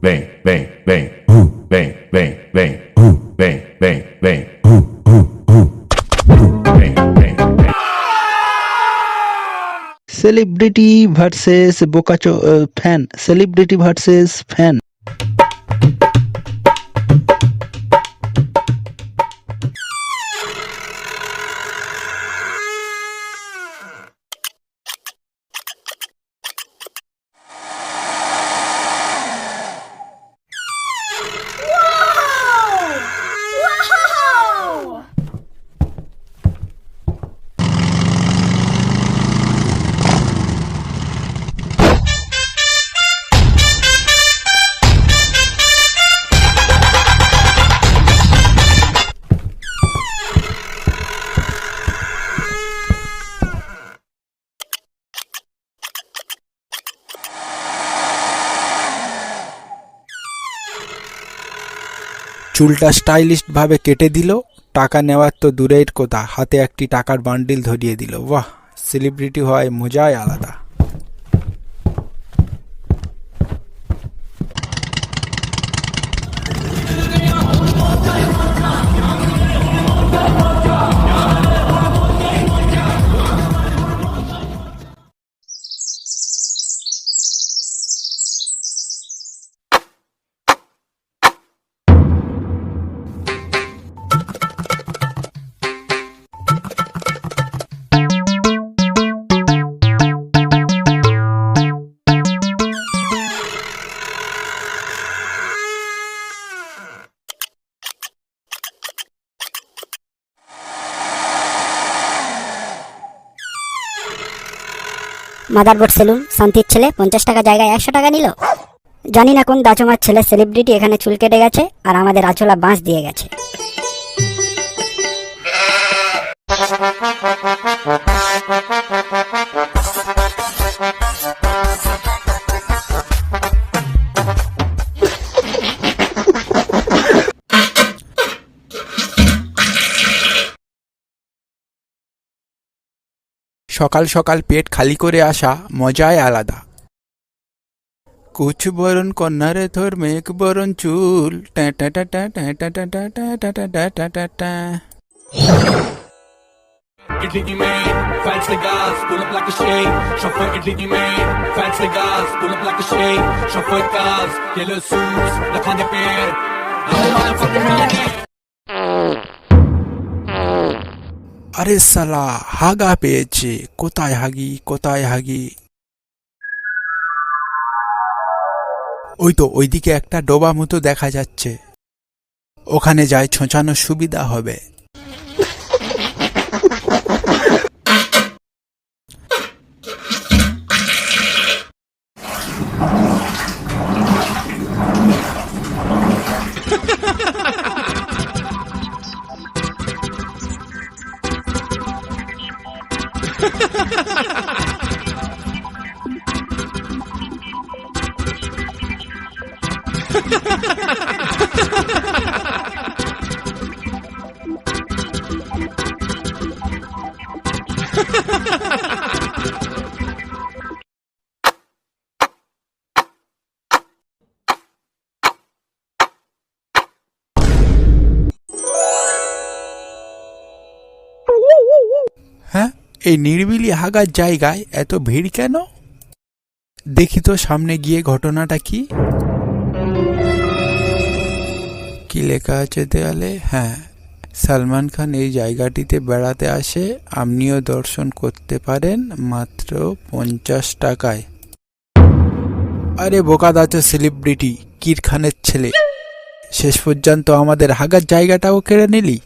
Vem, vem, vem, vem, vem, vem. Celebrity versus বোকাচো fan celebrity versus fan Whoa! চুলটা stylish ভাবে কেটে দিল, টাকা নেওয়ার তো দূরের কথা, হাতে একটি টাকার বান্ডিল ধরিয়ে দিল। বাহ, সেলিব্রিটি হয় মজাই আলাদা। মাদারবোর্ড সেলুন শান্তির ছেলে, পঞ্চাশ টাকা জায়গায় একশো টাকা নিল। জানি না কোন দাচমার ছেলে সেলিব্রিটি এখানে চুল কেটে গেছে আর আমাদের আচলা বাঁশ দিয়ে গেছে। সকাল সকাল পেট খালি করে আসা মজায় আলাদা কুচ বরণ কন্যারে ধর মেঘ বরণ চুল আরে সালা হাগা পেয়েছে কোথায় হাগি কোথায় হাগি ওই তো ওইদিকে একটা ডোবা মতো দেখা যাচ্ছে। ওখানে যায় ছোঁচানোর সুবিধা হবে। huh? এই নিরিবিলি হাগার জায়গায় এত ভিড় কেন? দেখি তো সামনে গিয়ে ঘটনাটা কি। কি লেখা আছে দেয়ালে? হ্যাঁ সালমান খান এই জায়গাটিতে বেড়াতে আসে, আপনিও দর্শন করতে পারেন মাত্র পঞ্চাশ টাকায়। আরে বোকা দাচো সেলিব্রিটি কির খানের ছেলে। শেষ পর্যন্ত আমাদের হাগার জায়গাটাও কেড়ে নিলি।